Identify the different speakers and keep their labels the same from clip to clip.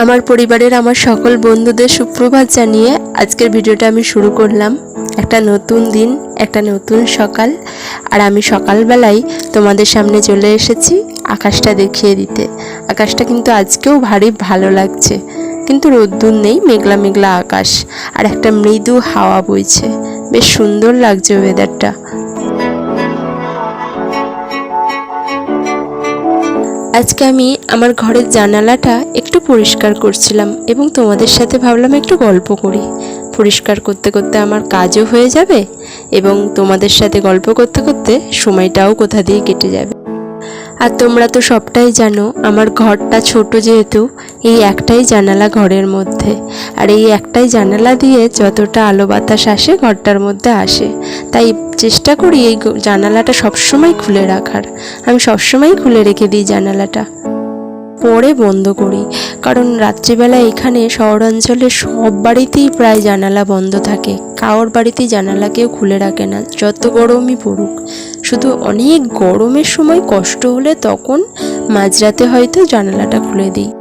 Speaker 1: আমার পরিবারের আমার সকল বন্ধুদের সুপ্রভাত জানিয়ে আজকের ভিডিওটা আমি শুরু করলাম। একটা নতুন দিন, একটা নতুন সকাল, আর আমি সকালবেলায় তোমাদের সামনে চলে এসেছি আকাশটা দেখিয়ে দিতে। আকাশটা কিন্তু আজকেও ভারী ভালো লাগছে, কিন্তু রোদ্দুর নেই, মেঘলা মেঘলা আকাশ, আর একটা মৃদু হাওয়া বইছে। বেশ সুন্দর লাগছে ওয়েদারটা আজকে আমি আমার ঘরের জানালাটা একটু পরিষ্কার করছিলাম এবং তোমাদের সাথে ভাবলাম একটু গল্প করি। পরিষ্কার করতে করতে আমার কাজও হয়ে যাবে এবং তোমাদের সাথে গল্প করতে করতে সময়টাও কোথা দিয়ে কেটে যাবে। আর তোমরা তো সবটাই জানো, আমার ঘরটা ছোট যেহেতু এই একটাই জানালা ঘরের মধ্যে। আর এই একটাই জানালা দিয়ে যতটা আলো বাতাস আসে ঘরটার মধ্যে আসে। তাই চেষ্টা করি এই জানালাটা সবসময় খুলে রাখার। আমি সবসময় খুলে রেখে দিই জানালাটা। পরে বন্ধ করি। কারণ রাত্রিবেলা এখানে শহরাঞ্চলে সব বাড়িতেই প্রায় জানালা বন্ধ থাকে। কারোর বাড়িতেই জানালা কেউ খুলে রাখে না। যত গরমই পড়ুক। শুধু অনেক গরমের সময় কষ্ট হলে তখন মাঝরাতে হয়তো জানালাটা খুলে দিই।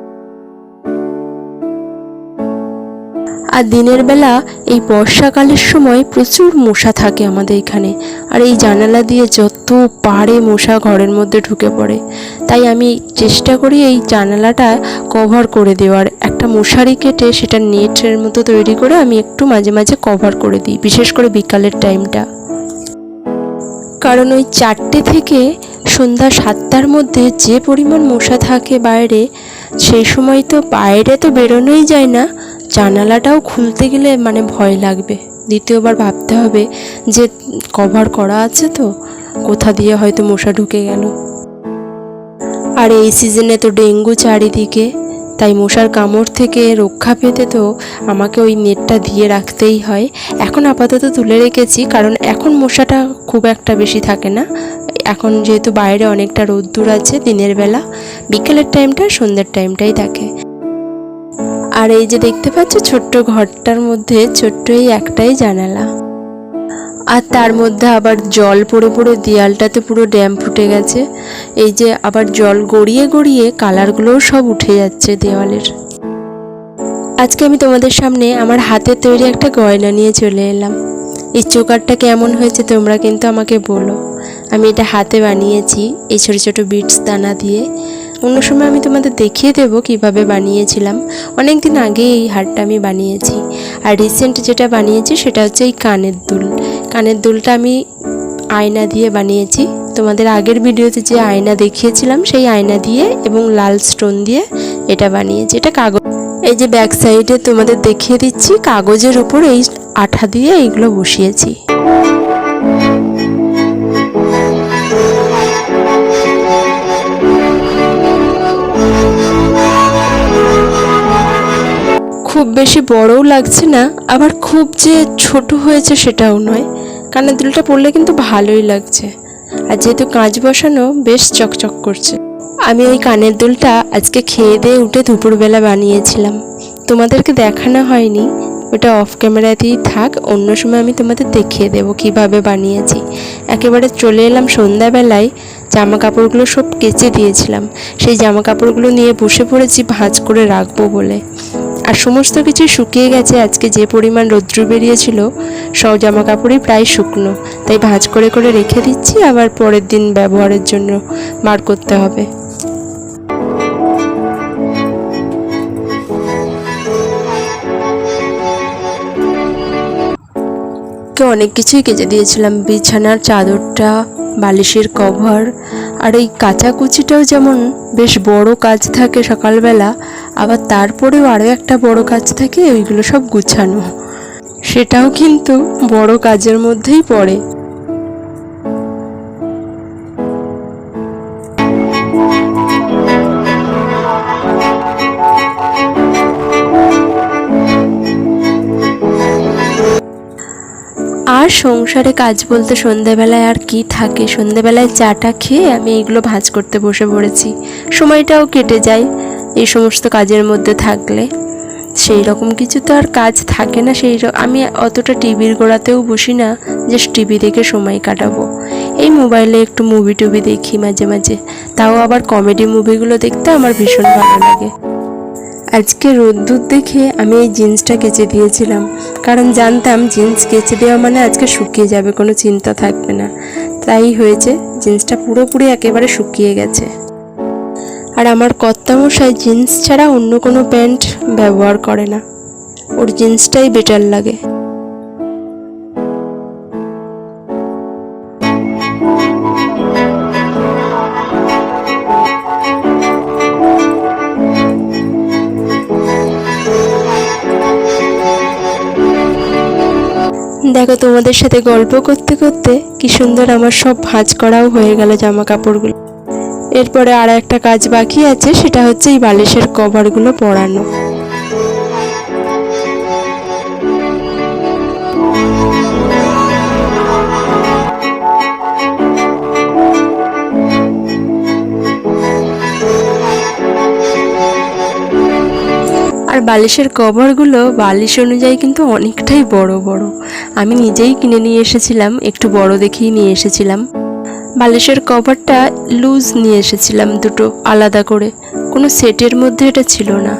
Speaker 1: আর দিনের বেলা এই বর্ষাকালের সময় প্রচুর মশা থাকে আমাদের এখানে। আর এই জানালা দিয়ে যত পারে মশা ঘরের মধ্যে ঢুকে পড়ে, তাই আমি চেষ্টা করি এই জানালাটা কভার করে দেওয়ার। একটা মশারি কেটে সেটা নেটের মতো তৈরি করে আমি একটু মাঝে মাঝে কভার করে দিই, বিশেষ করে বিকালের টাইমটা কারণ ওই চারটে থেকে সন্ধ্যা সাতটার মধ্যে যে পরিমাণ মশা থাকে বাইরে, সেই সময় তো বাইরে তো বেরোনোই যায় না। জানালাটাও খুলতে গেলে মানে ভয় লাগবে। দ্বিতীয়বার ভাবতে হবে যে কভার করা আছে তো, কোথা দিয়ে হয়তো মশা ঢুকে গেল। আর এই সিজনে তো ডেঙ্গু চারিদিকে, তাই মশার কামড় থেকে রক্ষা পেতে তো আমাকে ওই নেটটা দিয়ে রাখতেই হয়। এখন আপাতত তুলে রেখেছি, কারণ এখন মশাটা খুব একটা বেশি থাকে না। এখন যেহেতু বাইরে অনেকটা রোদ্দুর আছে দিনের বেলা, বিকেলের টাইমটা সন্ধ্যের টাইমটাই থাকে। আর এই যে দেখতে পাচ্ছ ছোট্ট ঘরটার মধ্যে ছোট্ট এই একটাই জানালা। আর তার মধ্যে আবার জল পড়ে পড়ে, দেয়ালটাতে পুরো ড্যাম ফুটে গেছে। এই যে আবার জল গড়িয়ে গড়িয়ে কালারগুলোও সব উঠে যাচ্ছে দেওয়ালের। আজকে আমি তোমাদের সামনে আমার হাতে তৈরি একটা গয়না নিয়ে চলে এলাম। এই চোকারটা কেমন হয়েছে তোমরা কিন্তু আমাকে বলো। আমি এটা হাতে বানিয়েছি এই ছোটো ছোটো বিটস দানা দিয়ে। অন্য সময় আমি তোমাদের দেখিয়ে দেবো কীভাবে বানিয়েছিলাম। অনেক দিন আগে এই হারটা আমি বানিয়েছি। আর রিসেন্ট যেটা বানিয়েছি সেটা হচ্ছে এই কানের দুল। কানের দুলটা আমি আয়না দিয়ে বানিয়েছি। তোমাদের আগের ভিডিওতে যে আয়না দেখিয়েছিলাম, সেই আয়না দিয়ে এবং লাল স্টোন দিয়ে এটা বানিয়েছি। এটা কাগজ এই যে ব্যাক সাইডে তোমাদের দেখিয়ে দিচ্ছি, কাগজের ওপর এই আঠা দিয়ে এইগুলো বসিয়েছি। বেশি বড়ও লাগছে না, আবার খুব যে ছোট হয়েছে সেটাও নয়। কানের দুলটা পরলে কিন্তু ভালোই লাগছে। আর যেহেতু কাঁচ বসানো, বেশ চকচক করছে। আমি ওই কানের দুলটা আজকে খেয়ে দিয়ে উঠে দুপুরবেলা বানিয়েছিলাম। তোমাদেরকে দেখানো হয়নি। ওটা অফ ক্যামেরাতেই থাক, অন্য সময় আমি তোমাদের দেখিয়ে দেবো কীভাবে বানিয়েছি। একেবারে চলে এলাম সন্ধ্যাবেলায় জামা কাপড়গুলো সব কেচে দিয়েছিলাম। সেই জামা কাপড়গুলো নিয়ে বসে পড়েছি ভাঁজ করে রাখব বলে। আর সমস্ত কিছু শুকিয়ে গেছে। আজকে যে পরিমাণ রৌদ্র বেরিয়েছিল, সব জামা কাপড়ই প্রায় শুকনো। তাই ভাঁজ করে করে রেখে দিচ্ছি, আবার পরের দিন ব্যবহারের জন্য বার করতে হবে। তো অনেক কিছুই কেচে দিয়েছিলাম। বিছানার চাদরটা, বালিশের কভার, আর এই কাচাকুচিটাও যেমন বেশ বড় কাজ থাকে সকালবেলা আবার তারপরেও আরও একটা বড় কাজ থাকে, ওইগুলো সব গুছানো। সেটাও কিন্তু বড় কাজের মধ্যেই পড়ে। আর সংসারে কাজ বলতে সন্ধেবেলায় আর কি থাকে? সন্ধেবেলায় চাটা খেয়ে আমি এইগুলো ভাঁজ করতে বসে পড়েছি। সময়টাও কেটে যায়। এই সমস্ত কাজের মধ্যে থাকলে সেই রকম কিছু তো আর কাজ থাকে না, সেই আমি অতটা টিভির গোড়াতেও বসি না যে টিভি দেখে সময় কাটাবো। এই মোবাইলে একটু মুভি টুভি দেখি মাঝে মাঝে। তাও আবার কমেডি মুভিগুলো দেখতে আমার ভীষণ ভালো লাগে। আজকে রোদ্দুর দেখে আমি এই জিন্সটা কেচে দিয়েছিলাম, কারণ জানতাম জিন্স কেচে দেওয়া মানে আজকে শুকিয়ে যাবে, কোনো চিন্তা থাকবে না। তাই হয়েছে, জিন্সটা পুরোপুরি একেবারে শুকিয়ে গেছে। আর আমার কর্তামশাই জিন্স ছাড়া অন্য কোনো প্যান্ট ব্যবহার করে না। ওর জিন্সটাই বেটার লাগে। দেখো তোমাদের সাথে গল্প করতে করতে কি সুন্দর আমার সব ভাঁজ করাও হয়ে গেল জামা কাপড়গুলো। এরপরে আর একটা কাজ বাকি আছে, সেটা হচ্ছে এই বালিশের কভারগুলো পরানো। আর বালিশের কভারগুলো বালিশ অনুযায়ী কিন্তু অনেকটাই বড় বড়। আমি নিজেই কিনে নিয়ে এসেছিলাম, একটু বড় দেখেই নিয়ে এসেছিলাম। বালিশের কভারটা লুজ নিয়ে এসেছিলাম দুটো আলাদা করে। কোনো সেটের মধ্যে এটা ছিল না।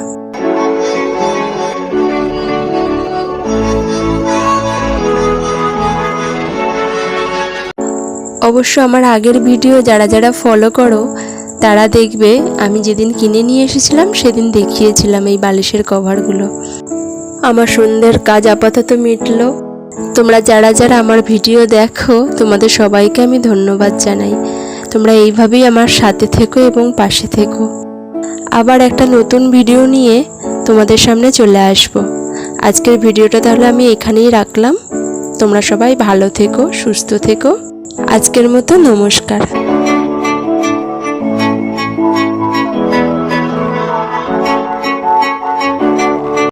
Speaker 1: অবশ্য আমার আগের ভিডিও যারা যারা ফলো করো, তারা দেখবে আমি যেদিন কিনে নিয়ে এসেছিলাম সেদিন দেখিয়েছিলাম এই বালিশের কভারগুলো। আমার সন্ধ্যের কাজ আপাতত মিটলো। তোমরা যারা যারা আমার ভিডিও দেখো, তোমাদের সবাইকে আমি ধন্যবাদ জানাই। তোমরা এইভাবেই আমার সাথে থেকো এবং পাশে থেকো। আবার একটা নতুন ভিডিও নিয়ে তোমাদের সামনে চলে আসব। আজকের ভিডিওটা তাহলে আমি এখানেই রাখলাম। তোমরা সবাই ভালো থেকো, সুস্থ থেকো। আজকের মতো নমস্কার।